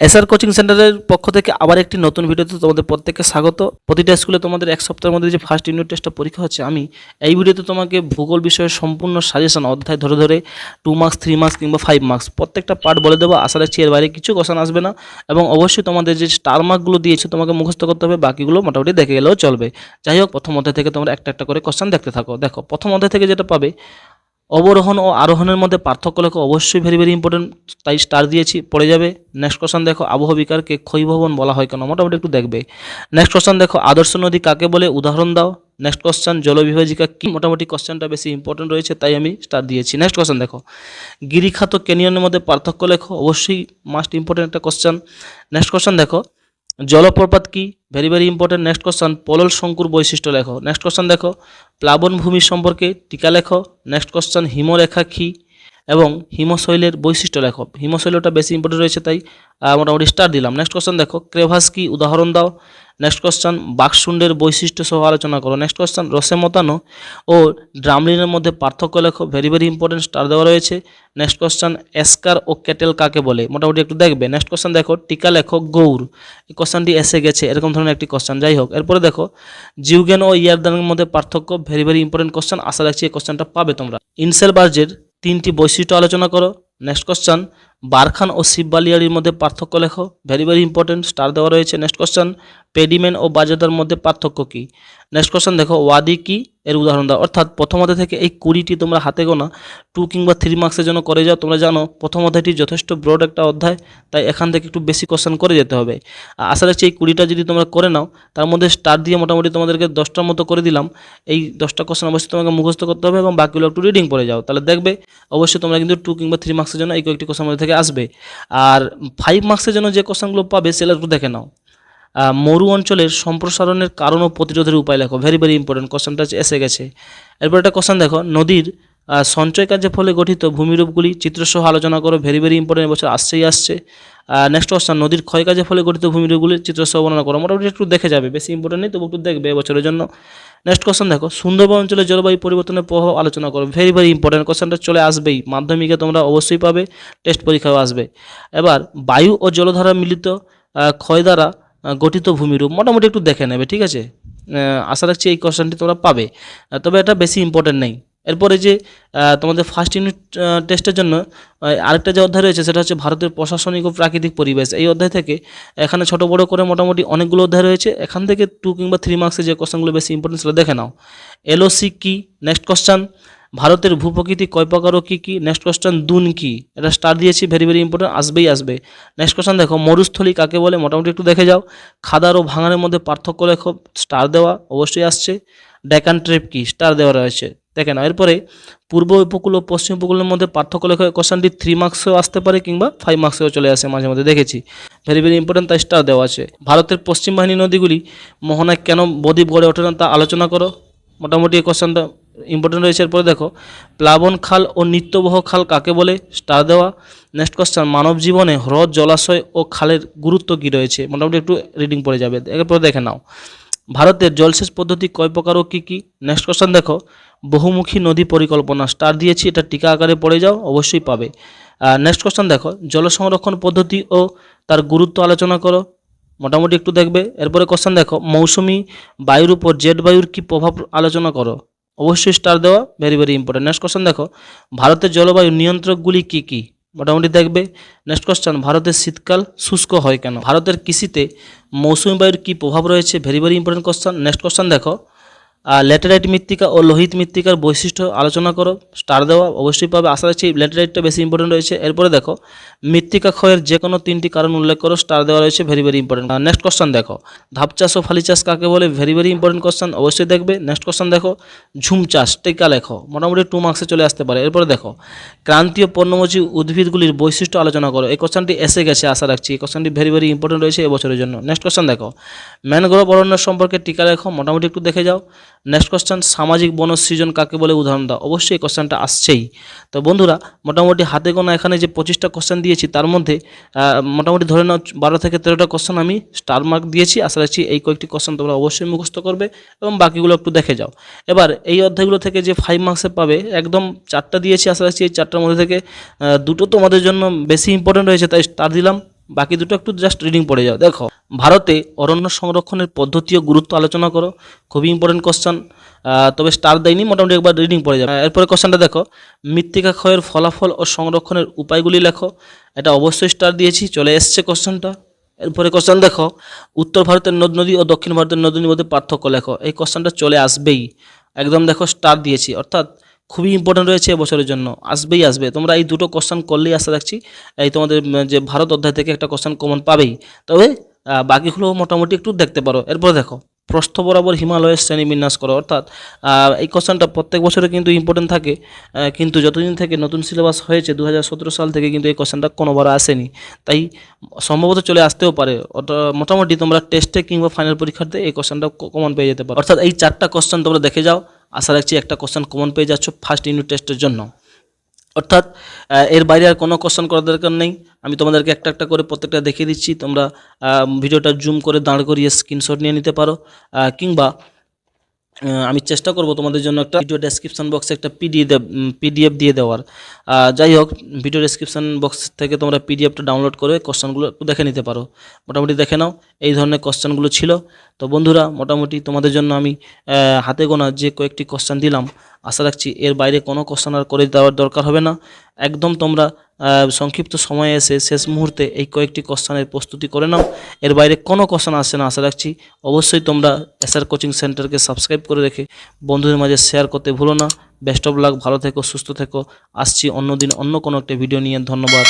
SR coaching সেন্টারের পক্ষ থেকে আবার একটি নতুন ভিডিওতে তোমাদের প্রত্যেককে স্বাগত। প্রতিটা স্কুলে তোমাদের এক সপ্তাহের মধ্যে যে ফার্স্ট ইউনিট টেস্টটা পরীক্ষা হচ্ছে, আমি এই ভিডিওতে তোমাকে ভূগোল বিষয়ের সম্পূর্ণ সাজেশন অধ্যায় ধরে ধরে টু মার্কস থ্রি মার্কস কিংবা ফাইভ মার্কস প্রত্যেকটা পার্ট বলে দেবো। আশা রাখছি এর বাইরে কিছু কোশ্চেন আসবে না। এবং অবশ্যই তোমাদের যে স্টার মার্কগুলো দিয়েছে, তোমাকে মুখস্থ করতে হবে, বাকিগুলো মোটামুটি দেখে গেলেও চলবে। যাই হোক, প্রথম অধ্যায় থেকে তোমরা একটা একটা করে কোশ্চেন দেখতে থাকো। দেখো, প্রথম অধ্যায় থেকে যেটা পাবে অবরোহণ ও আরোহণের মধ্যে পার্থক্য লেখো, অবশ্যই ভেরি ভেরি ইম্পর্টেন্ট তাই স্টার দিয়েছি, পড়ে যাবে। নেক্সট কোশ্চেন দেখো আবহ বিকারকে ক্ষয়ভবন বলা হয় কেন? মোটামুটি একটু দেখবে। নেক্সট কোশ্চেন দেখো, আদর্শ নদী কাকে বলে? উদাহরণ দাও। নেক্সট কোশ্চেন জলবিভাজিকা কি? মোটামুটি কোশ্চেনটা বেশি ইম্পর্টেন্ট রয়েছে, তাই আমি স্টার দিয়েছি। নেক্সট কোশ্চেন দেখো, গিরিখাত ক্যানিয়নের মধ্যে পার্থক্য লেখো, অবশ্যই মাস্ট ইম্পর্টেন্ট একটা কোশ্চেন নেক্সট কোশ্চেন দেখো জলপ্রপাত কি? Very very important next question পলল শঙ্কুর বৈশিষ্ট্য লেখো। নেক্সট কোশ্চেন দেখো। প্লাবন ভূমি সম্পর্কে টিকা লেখো। নেক্সট কোশ্চেন হিমরেখা কি? এবং হিমশৈলের বৈশিষ্ট্য লেখো। হিমশৈলটা বেশি ইম্পর্টেন্ট রয়েছে, তাই মোটামুটি স্টার দিলাম। নেক্সট কোশ্চেন দেখো। ক্রেভাস কি? উদাহরণ দাও। নেক্সট কোশ্চেন বাকশুণ্ডের বৈশিষ্ট্য সহ আলোচনা করো। নেক্সট কোশ্চেন রসে মতানো ও ড্রামলিনের মধ্যে পার্থক্য লেখো। ভেরি ভেরি ইম্পর্টেন্ট স্টার দেওয়া রয়েছে। নেক্সট কোশ্চেন এসকার ও ক্যাটেল কাকে বলে? মোটামুটি একটু দেখবে। নেক্সট কোশ্চেন দেখো, টিকা লেখো গৌর। এই কোশ্চেনটি এসে গেছে, এরকম ধরনের একটি কোশ্চেন যাই হোক, এরপরে দেখো জিউগেন ও ইয়ারদানের মধ্যে পার্থক্য ভেরি ভেরি ইম্পর্টেন্ট কোশ্চেন আশা রাখছি এই কোশ্চেনটা পাবে তোমরা। ইনসেল বার্জের তিনটি বৈশিষ্ট্য আলোচনা করো। নেক্সট কোশ্চেন বারখান ও শিববালিয়ারির মধ্যে পার্থক্য লেখো। ভেরি ভেরি ইম্পর্টেন্ট স্টার দেওয়া রয়েছে। নেক্সট কোশ্চেন পেডিমেন ও বাজাদার মধ্যে পার্থক্য কী? নেক্সট কোশ্চেন দেখো, ওয়াদি কি? এর উদাহরণ দাও। অর্থাৎ প্রথম অধ্যায় থেকে এই কুড়িটি তোমরা হাতে গোনা। টু কিংবা থ্রি মার্কসের জন্য করে যাও। তোমরা জানো, প্রথম অধ্যায়টি যথেষ্ট ব্রড একটা অধ্যায়, তাই এখান থেকে একটু বেশি কোশ্চেন করে যেতে হবে। আশা রাখছি এই কুড়িটা যদি তোমরা করে নাও, তার মধ্যে স্টার দিয়ে মোটামুটি তোমাদেরকে দশটার মতো করে দিলাম। এই দশটা কোশ্চেন অবশ্যই তোমাকে মুখস্থ করতে হবে এবং বাকিগুলো একটু রিডিং পড়ে যাও। তাহলে দেখবে, অবশ্যই তোমরা কিন্তু টু কিংবা থ্রি মার্কসের জন্য এই কয়েকটি কোশ্চেন মধ্যে থেকে আসবে। আর ফাইভ মার্কসের জন্য যে কোশ্চেনগুলো পাবে সেগুলো দেখে নাও। মরু অঞ্চলের সম্প্রসারণের কারণ ও প্রতিরোধের উপায় লেখো। ভেরি ভেরি ইম্পর্টেন্ট কোশ্চেনটা এসে গেছে। এরপর একটা কোশ্চেন দেখো। নদীর সঞ্চয় কার্যের ফলে গঠিত ভূমিরূপগুলি চিত্রসহ আলোচনা করো ভেরি ভেরি ইম্পর্টেন্ট বছর আসছেই আসছে। নেক্সট কোশ্চেন নদীর ক্ষয় কাজের ফলে গঠিত ভূমিরূপগুলির চিত্রসহ বর্ণনা করো। মোটামুটি একটু দেখে যাবে, বেশি ইম্পর্টেন্ট নেই, তবু একটু দেখবে এবছরের জন্য। নেক্সট কোশ্চেন দেখো, সুন্দরবন অঞ্চলের জলবায়ু পরিবর্তনের প্রভাব আলোচনা করো ভেরি ভেরি ইম্পর্টেন্ট কোশ্চেনটা চলে আসবেই, মাধ্যমিকে তোমরা অবশ্যই পাবে টেস্ট পরীক্ষাও আসবে। এবার, বায়ু ও জলধারা মিলিত ক্ষয় দ্বারা গঠিত ভূমিরূপ, মোটামুটি একটু দেখে নেবে, ঠিক আছে? আশা রাখছি এই কোশ্চেনটি তোমরা পাবে। তবে এটা বেশি ইম্পর্টেন্ট নেই। এরপরে যে তোমাদের ফার্স্ট ইউনিট টেস্টের জন্য আরেকটা যে অধ্যায় রয়েছে সেটা হচ্ছে ভারতের প্রশাসনিক ও প্রাকৃতিক পরিবেশ। এই অধ্যায় থেকে এখানে ছোট বড় করে মোটামুটি অনেকগুলো অধ্যায় রয়েছে। এখান থেকে টু কিংবা থ্রি মার্কসের যে কোশ্চেনগুলো বেশি ইম্পর্টেন্ট সেটা দেখে নাও। এলওসি কি? নেক্সট কোশ্চেন ভারতের ভূপ্রকৃতি কয় প্রকার ও কী কী? নেক্সট কোশ্চেন দুন কি? এটা স্টার দিয়েছি ভেরি ভেরি ইম্পর্টেন্ট আসবেই, আসবে। নেক্সট কোশ্চেন দেখো, মরুস্থলী কাকে বলে? মোটামুটি একটু দেখে যাও। খাদার ও ভাঙানের মধ্যে পার্থক্য লেখো স্টার দেওয়া অবশ্যই আসছে। ডেকান ট্রিপ কি? স্টার দেওয়া রয়েছে। দেখে নাও এরপরে পূর্ব উপকূল ও পশ্চিম উপকূলের মধ্যে পার্থক্য লেখো কোশ্চেনটি থ্রি মার্কসেও আসতে পারে কিংবা ফাইভ মার্কসেও চলে আসে মাঝে মধ্যে। দেখেছি ভেরি ভেরি ইম্পর্টেন্ট তাই স্টার দেওয়া আছে। ভারতের পশ্চিম বাহিনী নদীগুলি মোহনায় কেন বদ্বীপ গড়ে ওঠে না তা আলোচনা করো। মোটামুটি এই কোশ্চেনটা ইম্পর্টেন্ট রয়েছে। এরপরে দেখো, প্লাবন খাল ও নিত্যবহ খাল কাকে বলে? স্টার দেওয়া। নেক্সট কোশ্চেন মানব জীবনে হ্রদ, জলাশয় ও খালের গুরুত্ব কী রয়েছে? মোটামুটি একটু রিডিং পড়ে যাবে। এরপরে দেখে নাও। ভারতের জলসেচ পদ্ধতি কয় প্রকার ও কী কী? নেক্সট কোশ্চেন দেখো। বহুমুখী নদী পরিকল্পনা। স্টার দিয়েছি, এটা টিকা আকারে পড়ে যাও, অবশ্যই পাবে। নেক্সট কোশ্চেন দেখো। জল সংরক্ষণ পদ্ধতি ও তার গুরুত্ব আলোচনা করো। মোটামুটি একটু দেখবে। এরপরে কোশ্চেন দেখো। মৌসুমি বায়ুর উপর জেট বায়ুর কী প্রভাব আলোচনা করো? অবশ্যই স্টার দেওয়া very very important next question দেখো। ভারতের জলবায়ু নিয়ন্ত্রকগুলি কী কী? মোটামুটি দেখবে। নেক্সট কোশ্চেন ভারতের শীতকাল শুষ্ক হয় কেন? ভারতের কৃষিতে মৌসুমি বায়ুর কী প্রভাব রয়েছে? Very very important question next question দেখো। ল্যাটেরাইট মৃত্তিকা ও লোহিত মৃত্তিকার বৈশিষ্ট্য আলোচনা করো স্টার দেওয়া, অবশ্যই পাবে। আশা রাখছি ল্যাটেরাইটটা বেশি ইম্পর্টেন্ট রয়েছে। এরপরে দেখো, মৃত্তিকা ক্ষয়ের যে কোনো তিনটি কারণ উল্লেখ করো স্টার দেওয়া রয়েছে very very important next question দেখো, ধাপ চাষ ও ফালি চাষ কাকে বলে? ভেরি ভেরি ইম্পর্টেন্ট কোশ্চেন অবশ্যই দেখবে। নেক্সট কোশ্চেন দেখো, ঝুম চাষ, টেকা লেখো, মোটামুটি টু মার্কসে চলে আসতে পারে। এরপরে দেখো, ক্রান্তীয় পর্ণমোচী উদ্ভিদগুলির বৈশিষ্ট্য আলোচনা করো। এই কোশ্চেনটি এসে গেছে, আশা রাখছি। এই কোশ্চেনটি ভেরি ভেরি ইম্পর্টেন্ট রয়েছে এবছরের জন্য। নেক্সট কোশ্চেন দেখো, ম্যানগ্রোভ অরণ্য সম্পর্কে টিকা লেখো, মোটামুটি একটু দেখে যাও। নেক্সট কোশ্চেন সামাজিক বনসৃজন কাকে বলে উদাহরণ দাও? অবশ্যই এই কোশ্চেনটা আসছেই। তো বন্ধুরা, মোটামুটি হাতে গোনা এখানে যে পঁচিশটা কোশ্চেন দিয়েছি, তার মধ্যে মোটামুটি ধরে নাও, বারো থেকে তেরোটা কোশ্চেন আমি স্টার মার্ক দিয়েছি। আশা রাখছি এই কয়েকটি কোশ্চেন তোমরা অবশ্যই মুখস্থ করবে এবং বাকিগুলো একটু দেখে যাও। এবার, এই অধ্যায়গুলো থেকে যে ফাইভ মার্কসে পাবে, একদম চারটা দিয়েছি, আশা রাখছি এই চারটার মধ্যে থেকে দুটো তোমাদের জন্য বেশি ইম্পর্টেন্ট রয়েছে, তাই স্টার দিলাম। বাকি দুটো একটু জাস্ট রিডিং পড়ে যাও। দেখো, ভারতে অরণ্য সংরক্ষণের পদ্ধতি ও গুরুত্ব আলোচনা করো। খুবই ইম্পর্টেন্ট কোশ্চেন তবে স্টার দেয়নি, মোটামুটি একবার রিডিং পড়ে যাবে। এরপরে কোশ্চেনটা দেখো, মৃত্তিকা ক্ষয়ের ফলাফল ও সংরক্ষণের উপায়গুলি লেখো। এটা অবশ্যই স্টার দিয়েছি, চলে এসছে কোশ্চেনটা এরপরে কোশ্চেন দেখো, উত্তর ভারতের নদ নদী ও দক্ষিণ ভারতের নদ নদীর মধ্যে পার্থক্য লেখো। এই কোশ্চেনটা চলে আসবেই। একদম দেখো স্টার দিয়েছি, অর্থাৎ খুবই ইম্পর্টেন্ট রয়েছে এবছরের জন্য। আসবেই আসবে। তোমরা এই দুটো কোশ্চেন করলেই আশা রাখছি, এই তোমাদের যে ভারত অধ্যায় থেকে একটা কোশ্চেন কমন পাবেই। তবে বাকিগুলো মোটামুটি একটু দেখতে পারো। এরপর দেখো, প্রস্থ বরাবর হিমালয়ের শ্রেণি বিন্যাস করো। অর্থাৎ এই কোশ্চেনটা প্রত্যেক বছরে কিন্তু ইম্পর্টেন্ট থাকে কিন্তু যতদিন থেকে নতুন সিলেবাস হয়েছে দু হাজার সতেরো সাল থেকে কিন্তু এই কোশ্চেনটা কোনোবার আসেনি। তাই, সম্ভবত চলে আসতেও পারে। মোটামুটি তোমরা টেস্টে কিংবা ফাইনাল পরীক্ষাতে এই কোশ্চেনটা কমন পেয়ে যেতে পারো। অর্থাৎ এই চারটা কোশ্চেন তোমরা দেখে যাও। আশা রাখছি একটা কোশ্চেন কমন পেয়ে যাচ্ছ ফার্স্ট ইউনিট টেস্টের জন্য। অর্থাৎ এর বাইরে আর কোনো কোশ্চেন করার দরকার নেই। আমি তোমাদেরকে একটা একটা করে প্রত্যেকটা দেখিয়ে দিচ্ছি। তোমরা ভিডিওটা জুম করে দাঁড় করিয়ে স্ক্রিনশট নিয়ে নিতে পারো। কিংবা আমি চেষ্টা করব তোমাদের জন্য একটা ভিডিও ডেসক্রিপশন বক্সে একটা পিডিএফ পিডিএফ দিয়ে দেওয়ার। যাই হোক ভিডিও ডেসক্রিপশন বক্স থেকে তোমরা পিডিএফটা ডাউনলোড করে কোশ্চেনগুলো একটু দেখে নিতে পারো। মোটামুটি দেখে নাও, এই ধরনের কোশ্চেনগুলো ছিল। তো বন্ধুরা, মোটামুটি তোমাদের জন্য আমি হাতে গোনা যে কয়েকটি কোশ্চেন দিলাম আশা রাখছি এর বাইরে কোনো কোশ্চেন আর করে দেওয়ার দরকার হবে না। একদম তোমরা সংক্ষিপ্ত সময়ে এসে শেষ মুহূর্তে এই কয়েকটি কোশ্চেনের প্রস্তুতি করে নাও। এর বাইরে কোনো কোশ্চেন আসে না, আশা রাখছি। অবশ্যই তোমরা এসআর কোচিং সেন্টারকে সাবস্ক্রাইব করে রেখে বন্ধুদের মাঝে শেয়ার করতে ভুলো না। বেস্ট অফ লাক ভালো থেকো, সুস্থ থেকো। আসছি অন্যদিন অন্য কোনো একটা ভিডিও নিয়ে। ধন্যবাদ।